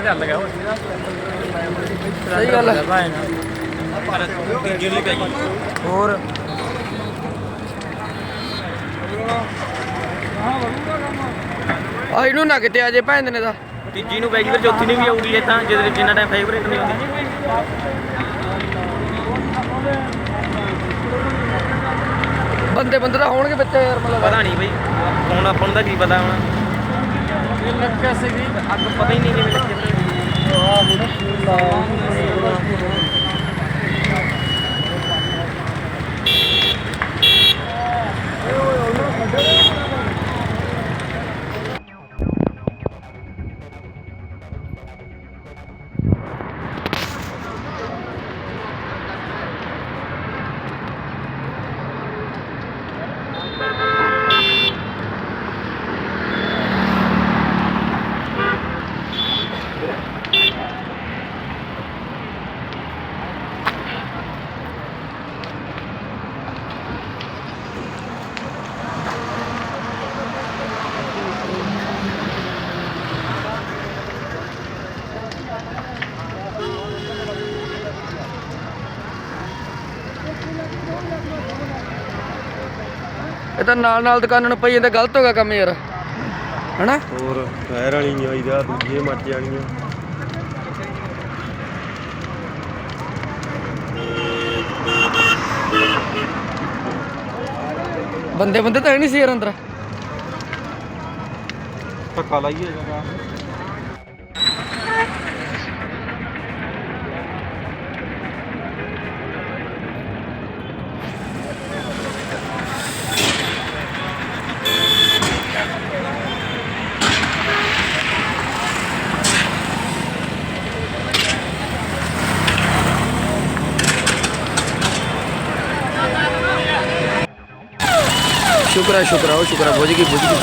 ਚੱਲ ਗਿਆ ਸਹੀ ਗੱਲ ਹੈ ਤੀਜੇ ਹੋਰ ਆ ਇਹਨੂੰ ਨਾ ਕਿਤੇ ਅਜੇ ਭੈਣ ਨੇ ਦਾ ਤੀਜੀ ਨੂੰ ਗਈ ਫਿਰ ਚੌਥੀ ਨੂੰ ਵੀ ਆਊਗੀ ਇਹ ਤਾਂ ਜਿਹਦੇ ਜਿੰਨਾ ਟਾਈਮ ਫੇਵਰੇਟ ਨਹੀਂ ਹੁੰਦੀ। ਬੰਦੇ ਬੰਦੇ ਤਾਂ ਹੋਣਗੇ ਬੱਚੇ ਯਾਰ ਮਤਲਬ। ਪਤਾ ਨਹੀਂ ਬਈ ਹੁਣ ਆਪਾਂ ਨੂੰ ਤਾਂ ਕੀ ਪਤਾ ਹੁਣ। ਇਹ ਲੱਗਿਆ ਸੀ ਅੱਗ ਪਤਾ ਹੀ ਨਹੀਂ ਕਿਵੇਂ ਲੱਗੀ। ਇਹ ਤਾਂ ਨਾਲ ਨਾਲ ਦੁਕਾਨਾਂ ਨੂੰ ਪਈ ਜਾਂਦਾ ਗਲਤ ਹੋ ਗਿਆ ਕੰਮ ਯਾਰ। ਹਨਾ? ਹੋਰ ਟਾਇਰ ਵਾਲੀ ਆਈ ਦਾ ਦੂਜੇ ਮੱਚ ਜਾਣੀਆਂ। ਬੰਦੇ ਬੰਦੇ ਤਾਂ ਹੈ ਨਹੀਂ ਸੀ ਯਾਰ ਅੰਦਰ। ਧੱਕਾ ਲਾਈਏ ਜਗਾ ਸ਼ੁਕਰ ਹੈ ਸ਼ੁਕਰ ਹੈ ਉਹ ਸ਼ੁਕਰ ਹੈ ਬੁੱਝ ਗਈ ਬੁੱਝ ਗਈ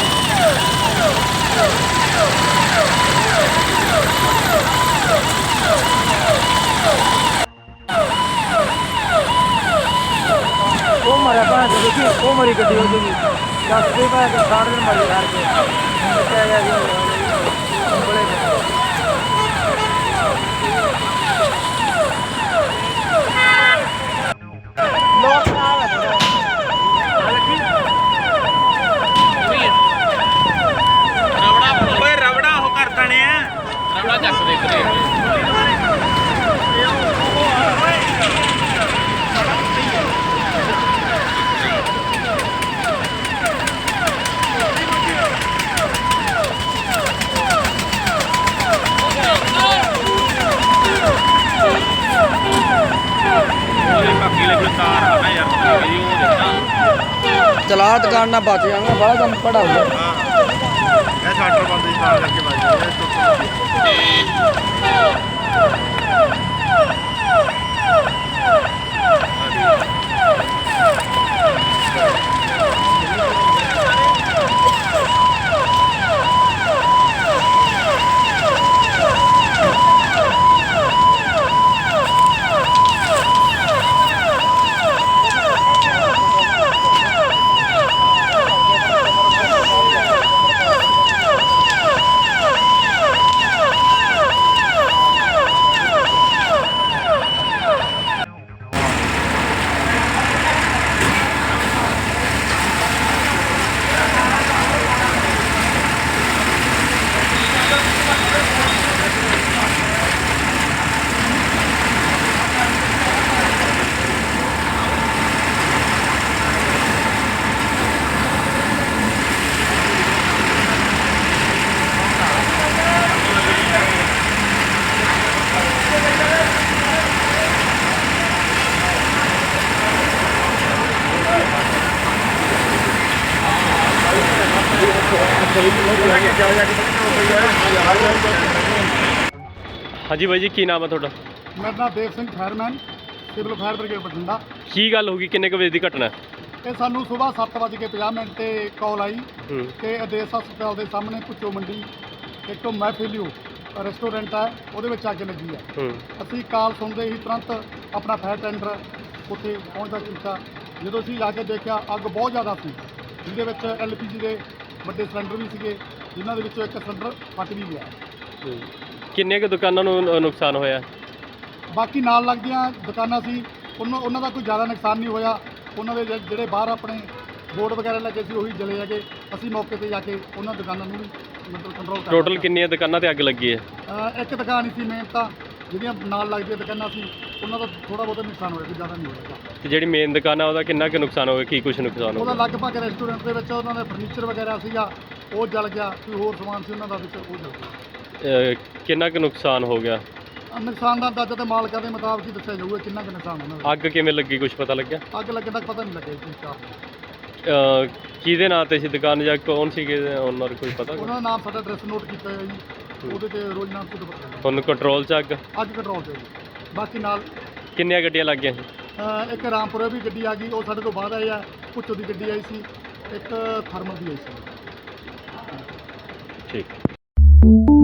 ਉਹ ਮਰਿਆ ਭਾਂ ਦੇ ਦੇਖੀ ਉਹ ਮਰੀ ਗੱਡੀ ਉਹ ਜੀ ਦੱਸ ਦੇ ਭਾਂ ਕਿ ਸਾੜ ਦਿਨ ਮਰੀ ਯਾਰ ਕੇ ਕਿਹਾ ਜਾ ਜੀ ਬੜੇ ਓਏ ਰਬੜਾ ਉਹ ਕਰ ਦਣੇ ਆ ਰਬੜਾ ਚੱਕ ਦੇ ਕਰੇ ਉਹਦੇ ਬਾਕੀ ਲੈ ਕੋਈ ਤਾਰ ਆ ਨਾ ਯਾਰ ਉਹ ਦੇਖਾਂ ਚਲਾ ਦੁਕਾਨ ਨਾ ਬਚ ਜਾਣਾ ਬੜਾ ਕੰਮ ਪੜਾ ਹੁੰਦਾ ਇਹ ਸ਼ਟਰ ਬੰਦ ਦੀ ਤਾਂ ਕਰਕੇ ਵੱਜ ਹਾਂਜੀ ਬਾਈ ਜੀ ਕੀ ਨਾਮ ਹੈ ਤੁਹਾਡਾ? ਮੇਰਾ ਨਾਮ Dev Singh fireman civil fire brigade Bathinda. ਕੀ ਗੱਲ ਹੋ ਗਈ? ਕਿੰਨੇ ਕੁ ਵਜੇ ਦੀ ਘਟਨਾ? ਹੈ? ਤੇ ਸਾਨੂੰ ਸਵੇਰ 7:50 ਮਿੰਟ ਤੇ ਕਾਲ ਆਈ ਹੂੰ। ਕਿ ਅਦੇਸ ਹਸਪਤਾਲ ਦੇ ਸਾਹਮਣੇ ਭੁੱਚੋ ਮੰਡੀ ਇੱਕ ਮਹਿਫਿਲਿਓ ਰੈਸਟੋਰੈਂਟ ਹੈ ਉਹਦੇ ਵਿੱਚ ਅੱਗ ਲੱਗੀ ਹੈ। ਅਸੀਂ ਕਾਲ ਸੁਣਦੇ ਹੀ ਤੁਰੰਤ ਆਪਣਾ ਫਾਇਰ ਟੈਂਡਰ ਉੱਥੇ ਪਹੁੰਚਦਾ ਕੀਤਾ। ਜਦੋਂ ਅਸੀਂ ਜਾ ਕੇ ਦੇਖਿਆ ਅੱਗ ਬਹੁਤ ਜ਼ਿਆਦਾ ਸੀ ਜਿਹਦੇ ਵਿੱਚ ਐਲਪੀਜੀ ਦੇ ਵੱਡੇ ਸਿਲੰਡਰ ਵੀ ਸੀਗੇ ਜਿਨ੍ਹਾਂ ਦੇ ਵਿੱਚੋਂ ਇੱਕ ਸਿਲੰਡਰ ਫਟ ਵੀ ਗਿਆ। ਹੂੰ। ਕਿੰਨੇ ਕੁ ਦੁਕਾਨਾਂ ਨੂੰ ਨੁਕਸਾਨ ਹੋਇਆ? ਬਾਕੀ ਨਾਲ ਲੱਗਦੀਆਂ ਦੁਕਾਨਾਂ ਸੀ ਉਹਨਾਂ ਉਹਨਾਂ ਦਾ ਕੋਈ ਜ਼ਿਆਦਾ ਨੁਕਸਾਨ ਨਹੀਂ ਹੋਇਆ। ਉਹਨਾਂ ਦੇ ਜਿਹੜੇ- ਜਿਹੜੇ ਬਾਹਰ ਆਪਣੇ ਬੋਰਡ ਵਗੈਰਾ ਲੱਗੇ ਸੀ ਉਹੀ ਜਲੇ ਹੈਗੇ। ਅਸੀਂ ਮੌਕੇ ਤੇ ਜਾ ਕੇ ਉਹਨਾਂ ਦੁਕਾਨਾਂ ਨੂੰ ਵੀ ਮਤਲਬ ਕੰਟਰੋਲ ਕਰ ਟੋਟਲ ਲਿਆ। ਕਿੰਨੀਆਂ ਦੁਕਾਨਾਂ ਤੇ ਅੱਗ ਲੱਗੀ ਹੈ? ਇੱਕ ਦੁਕਾਨ ਹੀ ਸੀ ਮੇਨ ਤਾਂ ਜਿਹੜੀਆਂ ਨਾਲ ਲੱਗਦੀਆਂ ਦੁਕਾਨਾਂ ਸੀ। ਉਹਨਾਂ ਦਾ ਥੋੜਾ ਬਹੁਤਾ ਨੁਕਸਾਨ ਹੋਇਆ ਕੋਈ ਜ਼ਿਆਦਾ ਨਹੀਂ ਹੋਇਆ ਤੇ ਜਿਹੜੀ ਮੇਨ ਦੁਕਾਨ ਆ ਉਹਦਾ ਕਿੰਨਾ ਕੁ ਨੁਕਸਾਨ ਹੋ ਗਿਆ ਕੀ ਕੁਝ ਨੁਕਸਾਨ ਹੋ ਉਹਦਾ ਲਗਭਗ ਰੈਸਟੋਰੈਂਟ ਦੇ ਵਿੱਚ ਉਹਨਾਂ ਦਾ ਫਰਨੀਚਰ ਵਗੈਰਾ ਸੀਗਾ ਉਹ ਜਲ ਗਿਆ ਕੋਈ ਹੋਰ ਸਮਾਨ ਸੀ ਉਹਨਾਂ ਦਾ ਵਿੱਚ ਉਹ ਜਲ ਗਿਆ। ਕਿੰਨਾ ਕੁ ਨੁਕਸਾਨ ਹੋ ਗਿਆ? ਅਹ ਨੁਕਸਾਨ ਦਾ ਅੰਦਾਜ਼ਾ ਤੇ ਮਾਲਕਾਂ ਦੇ ਮੁਤਾਬਕ ਹੀ ਦੱਸਿਆ ਜਾਊਗਾ ਕਿੰਨਾ ਕੁ ਨੁਕਸਾਨ ਉਹਨਾਂ ਦਾ। ਅੱਗ ਕਿਵੇਂ ਲੱਗੀ ਕੁਝ ਪਤਾ ਲੱਗਿਆ? ਅੱਗ ਲੱਗਣ ਤੱਕ ਪਤਾ ਨਹੀਂ ਲੱਗਿਆ ਜੀ ਚਾਰ ਅ, ਕਿਹਦੇ ਨਾਂ ਤੇ ਸੀ ਦੁਕਾਨ ਜਾਂ ਕੌਣ ਸੀਗੇ ਓਨਰ ਕੋਈ ਪਤਾ ਉਹਨਾਂ ਦਾ ਨਾਮ ਸਾਡਾ ਐਡਰੈਸ ਨੋਟ ਕੀਤਾ ਹੋਇਆ ਜੀ ਉਹਦੇ ਤੇ ਰੋਜ਼ ਨਾਮ ਤੋਂ ਪਤਾ ਹੁਣ ਕੰਟਰੋਲ ਚ ਅੱਗ? ਅੱਜ ਕੰਟਰੋਲ ਤੇ ਜੀ। ਬਾਕੀ ਨਾਲ ਕਿੰਨੀਆਂ ਗੱਡੀਆਂ ਲੱਗ ਗਈਆਂ ਸੀ? ਇੱਕ ਰਾਮਪੁਰੇ ਵੀ ਗੱਡੀ ਆ ਗਈ ਉਹ ਸਾਡੇ ਤੋਂ ਬਾਅਦ ਆਈ ਆ ਪੁੱਛੋ ਦੀ ਗੱਡੀ ਆਈ ਸੀ ਇੱਕ ਥਰਮਲ ਦੀ ਆਈ ਸੀ। ਠੀਕ।